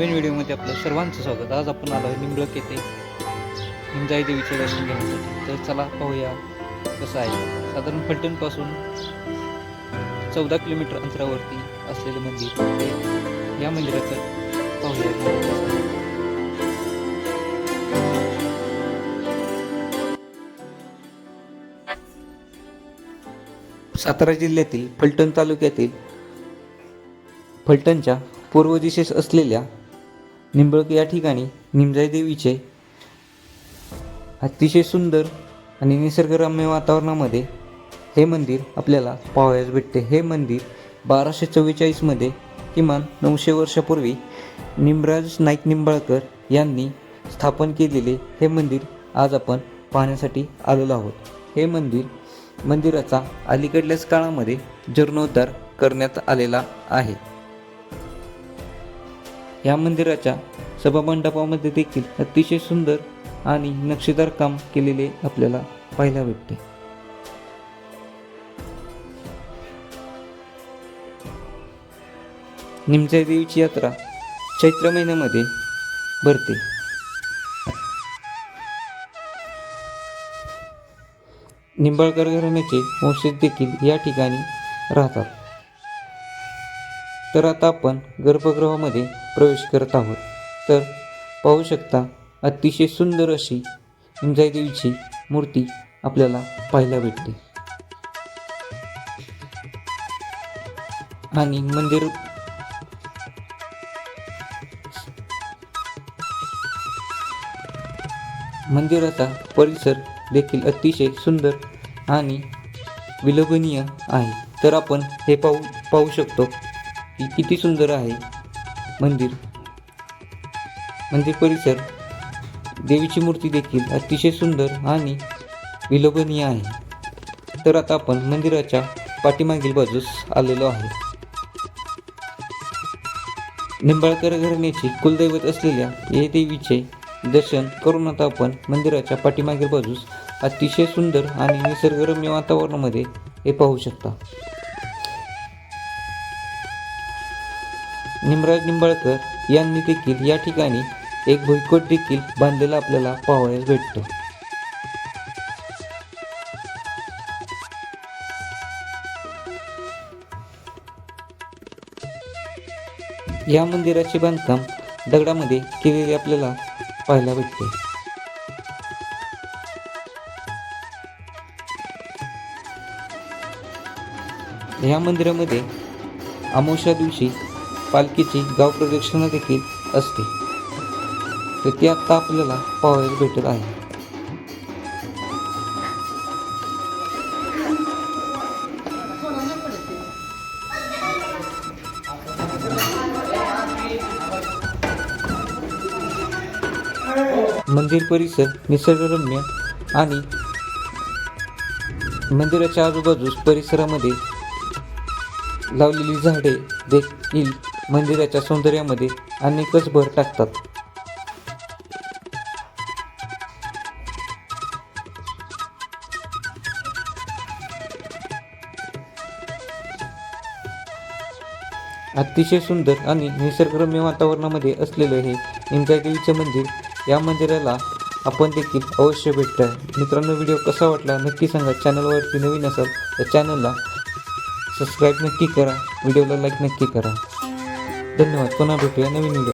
नवीन व्हिडिओमध्ये आपलं सर्वांचं स्वागत. आज आपण आलो आहे निंबळक येथे. निमजाई देवीचे दर्शन घेण्यासाठी. तर चला पाहूया कसं आहे. साधारण फलटणपासून चौदा किलोमीटर अंतरावरती असलेलं मंदिर या मंदिराचं पाहूया. सातारा जिल्ह्यातील फलटण तालुक्यातील फलटणच्या पूर्व दिशेस असलेल्या निंबळक या ठिकाणी निमजाई देवीचे अतिशय सुंदर आणि निसर्गरम्य वातावरणामध्ये हे मंदिर आपल्याला पाहावयास भेटते. हे मंदिर बाराशे चव्वेचाळीसमध्ये किमान नऊशे वर्षापूर्वी निमराज नाईक निंबाळकर यांनी स्थापन केलेले हे मंदिर आज आपण पाहण्यासाठी आलेलो आहोत. हे मंदिर मंदिराचा अलीकडल्याच काळामध्ये जीर्णोद्धार करण्यात आलेला आहे. या मंदिराच्या सभामंडपामध्ये देखील अतिशय सुंदर आणि नक्षीदार काम केलेले आपल्याला पाहायला भेटते. निमजाई देवीची यात्रा चैत्र महिन्यामध्ये भरते. निंबाळकर घराण्याचे वंशज देखील या ठिकाणी राहतात. तर आता आपण गर्भगृहामध्ये प्रवेश करत आहोत. तर पाहू शकता अतिशय सुंदर अशी देवीची मूर्ती आपल्याला पाहायला भेटते. आणि मंदिर मंदिराचा परिसर देखील अतिशय सुंदर आणि विलोभनीय आहे. तर आपण हे पाहू पाहू शकतो. की किती सुंदर आहे. मंदिर. मंदिर परिसर. देवीची मूर्ती देखील अतिशय सुंदर आणि विलोभनीय आहे. तर आता आपण मंदिराच्या पाठीमागील बाजूस आलेलो आहे. निंबाळकर घराण्याचे कुलदैवत असलेल्या या देवीचे दर्शन करून आता आपण मंदिराच्या पाठीमागील बाजूस अतिशय सुंदर आणि निसर्गरम्य वातावरणामध्ये हे पाहू शकता. निमराज निंबाळकर यांनी देखील या ठिकाणी एक भुईकोट देखील बांधलेला आपल्याला पाहावयास भेटतो. या मंदिराचे बांधकाम दगडामध्ये केलेले आपल्याला पाहायला भेटते. या मंदिरामध्ये अमावश्या दिवशी पालखीची गाव प्रदक्षिणा देखील असते. तर ती आत्ता आपल्याला पाहायला भेटत आहे. मंदिर परिसर निसर्गरम्य आणि मंदिराच्या आजूबाजूस परिसरामध्ये लावलेली झाडे देखील मंदिराच्या सौंदर्यामध्ये अनेकच भर टाकतात. अतिशय सुंदर आणि निसर्गरम्य वातावरणामध्ये असलेलं हे निमताई मंदिर या मंदिराला आपण देखील अवश्य भेटता मित्रांनो व्हिडिओ कसा वाटला नक्की सांगा. चॅनलवरती नवीन असाल तर चॅनलला सबस्क्राईब नक्की करा. व्हिडिओला लाईक नक्की करा. धन्यवाद पुन्हा भेटूया नवीन व्हिडिओ